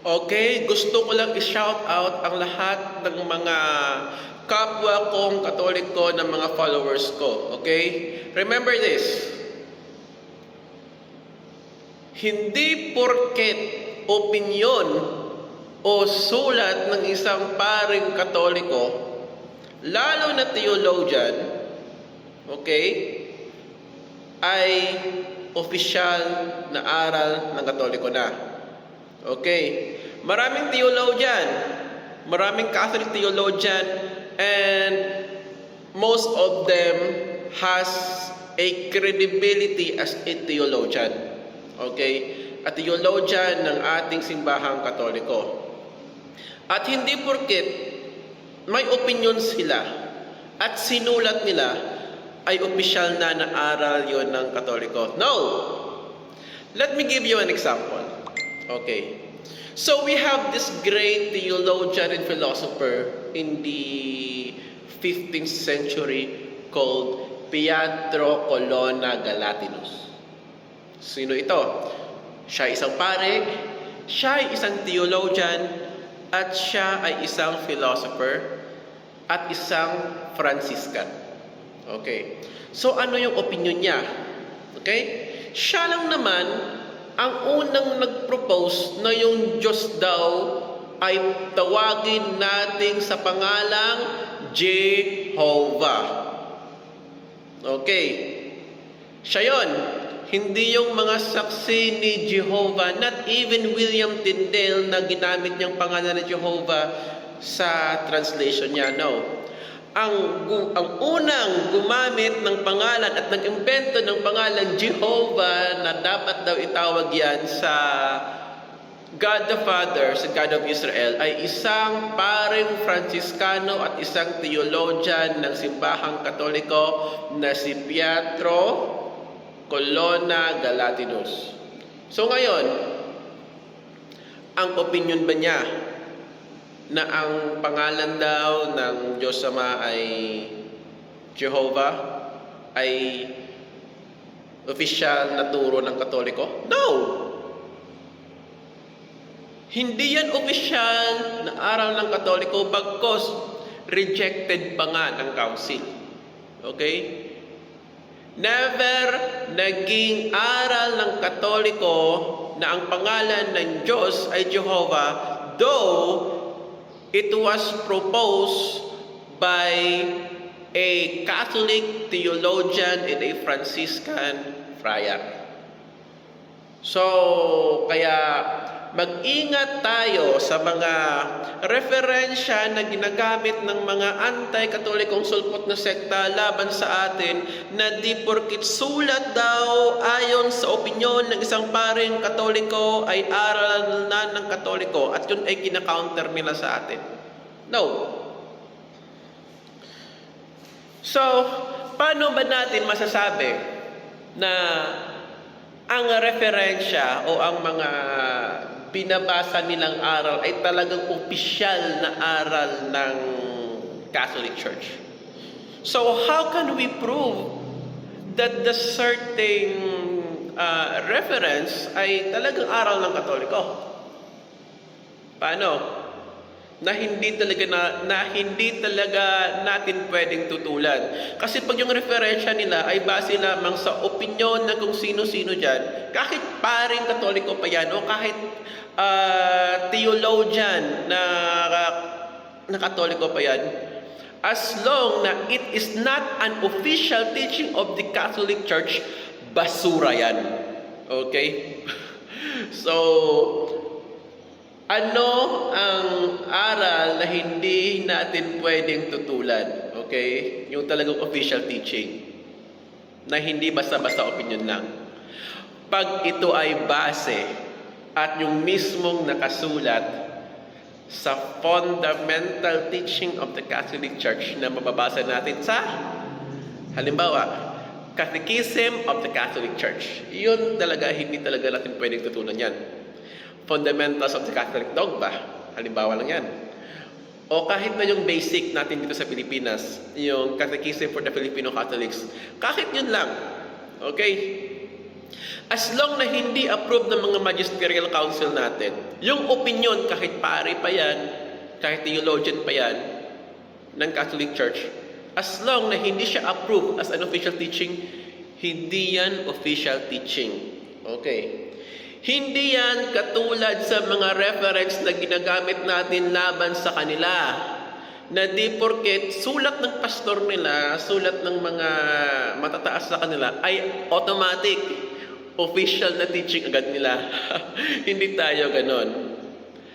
Okay, gusto ko lang i-shout out ang lahat ng mga kapwa kong katoliko ng mga followers ko. Okay? Remember this. Hindi porket opinyon o sulat ng isang paring katoliko, lalo na theologian, okay, ay opisyal na aral ng katoliko na. Okay. Maraming theologian, maraming Catholic theologian, and most of them has a credibility as a theologian. Okay? At theologian ng ating simbahang katoliko. At hindi porket may opinion sila at sinulat nila ay opisyal na na aral yon ng katoliko. No! Let me give you an example. Okay. So we have this great theologian and philosopher in the 15th century called Pietro Colonna Galatinus. Sino ito? Siya ay isang pare, siya ay isang theologian, at siya ay isang philosopher, at isang Franciscan. Okay. So ano yung opinion niya? Okay? Siya lang naman ang unang nag-propose na yung Diyos daw ay tawagin nating sa pangalang Jehovah. Okay. Siya yon. Hindi yung mga saksi ni Jehovah, not even William Tyndale na ginamit niyang pangalan ni Jehovah sa translation niya. No. Ang, ang unang gumamit ng pangalan at nag-imbento ng pangalan Jehovah na dapat daw itawag yan sa God the Father, sa God of Israel, ay isang paring Franciscano at isang theologian ng simbahang katoliko na si Pietro Colonna Galatinus. So ngayon, ang opinion ba niya na ang pangalan daw ng Diyos Ama ay Jehovah ay official na turo ng Katoliko? No! Hindi yan official na aral ng Katoliko bagkos rejected pa nga ng council. Okay? Never naging aral ng Katoliko na ang pangalan ng Diyos ay Jehovah, though it was proposed by a Catholic theologian and a Franciscan friar. So, kaya mag-ingat tayo sa mga referensya na ginagamit ng mga anti-katolikong sulpot na sekta laban sa atin na di porkit sulat daw ayon sa opinyon ng isang paring katoliko ay aral na ng katoliko at yun ay kina-counter nila sa atin. No. So, paano ba natin masasabi na ang referensya o ang mga binabasa nilang aral ay talagang opisyal na aral ng Catholic Church. So how can we prove that the certain uh, reference ay talagang aral ng Katoliko? Paano? Na hindi talaga na, na hindi talaga natin pwedeng tutulan. Kasi pag yung referensya nila ay base lamang sa opinyon na kung sino-sino dyan, kahit paring katoliko pa yan o kahit uh, theologian na, na katoliko pa yan, as long na it is not an official teaching of the Catholic Church, basura yan. Okay? so, ano ang aral na hindi natin pwedeng tutulan? Okay? Yung talagang official teaching. Na hindi basta-basta opinion lang. Pag ito ay base at yung mismong nakasulat sa fundamental teaching of the Catholic Church na mababasa natin sa halimbawa, Catechism of the Catholic Church. Yun talaga, hindi talaga natin pwedeng tutunan yan fundamentals of the Catholic dogma. Halimbawa lang yan. O kahit na yung basic natin dito sa Pilipinas, yung Catechism for the Filipino Catholics, kahit yun lang. Okay? As long na hindi approve ng mga magisterial council natin, yung opinion kahit pare pa yan, kahit theologian pa yan, ng Catholic Church, as long na hindi siya approved as an official teaching, hindi yan official teaching. Okay. Hindi yan katulad sa mga reference na ginagamit natin laban sa kanila na di porket sulat ng pastor nila, sulat ng mga matataas sa kanila ay automatic official na teaching agad nila. Hindi tayo ganon.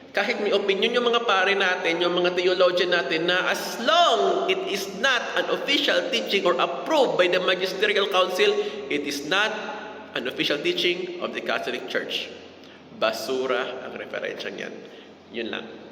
Kahit may opinion yung mga pare natin, yung mga theologian natin na as long it is not an official teaching or approved by the magisterial council, it is not an official teaching of the Catholic Church. Basura ang referensyang yan. Yun lang.